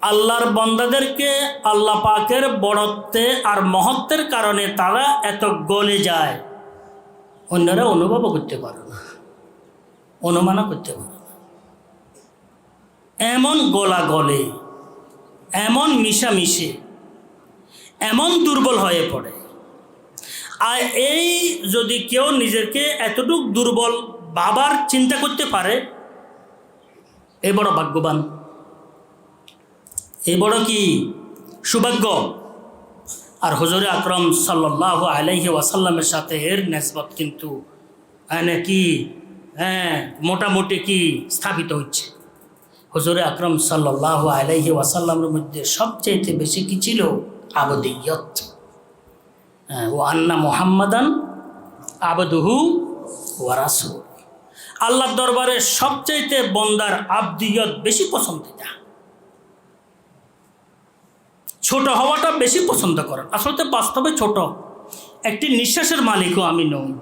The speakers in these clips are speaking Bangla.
আল্লাহর বন্দাদেরকে আল্লাহ পাকের বড়ত্বে আর মহত্বের কারণে তারা এত গলে যায়। অন্যরা অনুভবও করতে পারে না। অনুমানও করতে পারে না। এমন গলা গলে, এমন মিশামিশে, এমন দুর্বল হয়ে পড়ে। আর এই যদি কেউ নিজেকে এতটুক দুর্বল বাবার চিন্তা করতে পারে, এ বড় ভাগ্যবান। এই বড় কি সৌভাগ্য? আর হজরে আকরম সাল্লাহ আলাইহি ওয়াসাল্লামের সাথে এর নেসবত কিন্তু মানে কি হ্যাঁ মোটামুটি কি স্থাপিত হচ্ছে হজরে আকরম সাল্লাহ আলাইহি ওয়াসাল্লামের মধ্যে সবচেয়ে বেশি কি ছিল? আবদিয়ত। হ্যাঁ, ও আন্না মোহাম্মদান আবদুহু ওয়ারাসুল আল্লাহর দরবারে সবচাইতে বন্দার আবদিয়ত বেশি পছন্দিতা ছোট হওয়াটা বেশি পছন্দ করেন। আসলে বাস্তবে ছোট। একটি নিঃশ্বাসের মালিকও আমি নই।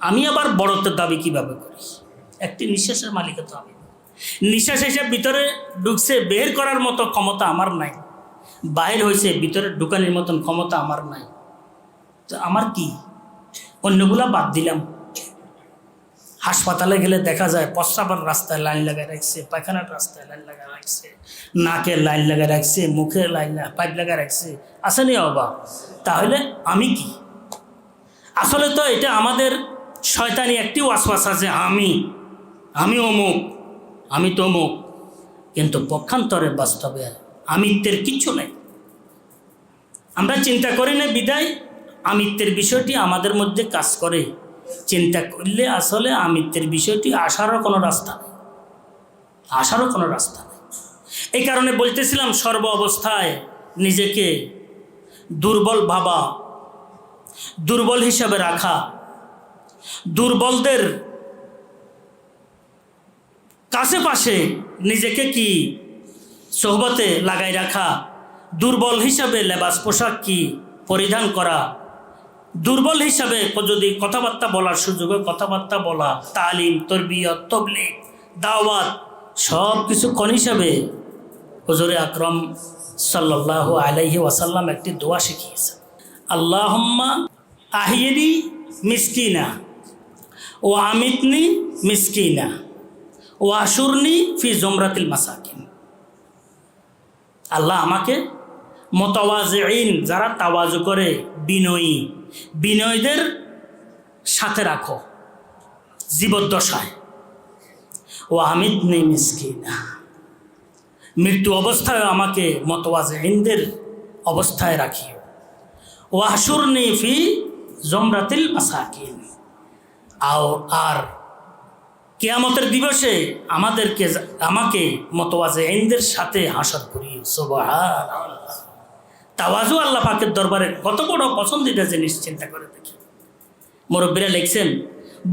আমি আবার বড়ত্বের দাবি কীভাবে করি? একটি নিঃশ্বাসের মালিকও তো আমি নিঃশ্বাস এসে ভিতরে ঢুকছে, বের করার মতো ক্ষমতা আমার নাই। বাইর হয়েছে ভিতরে ঢুকানির মতন ক্ষমতা আমার নাই। তো আমার কি? অন্যগুলা বাদ দিলাম। হাসপাতালে গেলে দেখা যায় প্রস্রাবের রাস্তায় লাইন লাগায় রাখছে, পায়খানার রাস্তায় লাইন লাগায় রাখছে নাকের লাইন লাগায় রাখছে মুখের লাইন পাইপ লাগায় রাখছে। আসেনি বাবা তাহলে আমি কি? আসলে তো এটা আমাদের শয়তানি একটি ওয়াসওয়াস আছে আমি আমি অমুক, আমি তমুক। কিন্তু পক্ষান্তরে বাস্তবে আমিত্বের কিচ্ছু নেই। আমরা চিন্তা করি না বিদায়, আমিত্বের বিষয়টি আমাদের মধ্যে কাজ করে। চিন্তা করলে আসলে আমিত্বের বিষয়টি আসারও কোনো রাস্তা নেই। আসারও কোনো রাস্তা নেই। এই কারণে বলতেছিলাম সর্ব অবস্থায় নিজেকে দুর্বল ভাবা, দুর্বল হিসাবে রাখা, দুর্বলদের কাছে পাশে নিজেকে কি সোহবতে লাগাই রাখা, দুর্বল হিসাবে লেবাস পোশাক কি পরিধান করা দুর্বল হিসাবে যদি কথাবার্তা বলার সুযোগে কথাবার্তা বলা, তালিম, তরবিয়ত, তবলিগ, দাওয়াত সব কিছু হিসাবে? হজরে আকরম সাল্লাহ আলাইহি ওয়াসাল্লাম একটি দোয়া শিখিয়েছে আল্লাহম্মা আহিয়েনি মিসকিনা ও আমিতনি মিসকিনা ও আশুরনি ফি জমরাতিল মাসাকিন। আল্লাহ আমাকে মোতাওয়াজইন যারা তাওয়াজু করে, বিনয়ী। বিনয়ীদের সাথে রাখো। জীবদ্দশায়। ও আমিদ নেই মৃত্যু অবস্থায় আমাকে মতওয়াজইনদের অবস্থায় রাখিও। ও আশুর নেই ফি জমরাতিল মাসাকিন। আও, আর কেয়ামতের দিবসে আমাদেরকে, আমাকে মতওয়াজেইনদের সাথে হাসর করি সুবহান তাওয়াজু আল্লাহ পাকের দরবারে কত বড় পছন্দিতা জিনিস চিন্তা করে দেখি। মুরব্বীরা লিখছেন,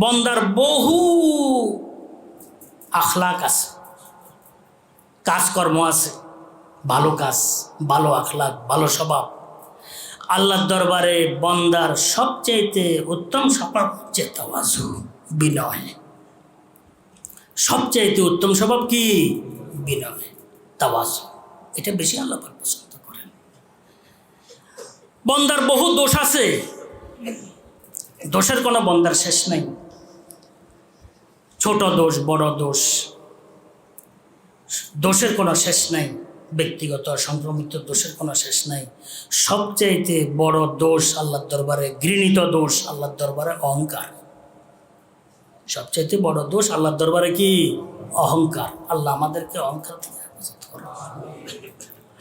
বন্দার বহু আখলাক আছে। কাজকর্ম আছে, ভালো কাজ, ভালো আখলাক, ভালো স্বভাব। আল্লাহর দরবারে বন্দার সবচেয়ে উত্তম স্বভাব হচ্ছে তাওয়াজু, বিনয়। সবচাইতে উত্তম স্বভাব কি? বিনয়, তাওয়াজ। এটা বেশি আল্লাহ পছন্দ। বন্দার বহু দোষ আছে। দোষের কোনো বন্দার শেষ নাই। ছোট দোষ, বড় দোষ, দোষের কোনো শেষ নাই। ব্যক্তিগত সংক্রমিত দোষের কোনো শেষ নাই। সবচাইতে বড় দোষ আল্লাহর দরবারে, ঘৃণিত দোষ আল্লাহর দরবারে অহংকার। সবচাইতে বড় দোষ আল্লাহর দরবারে কি? অহংকার। আল্লাহ আমাদেরকে অহংকার থেকে হেফাজত করো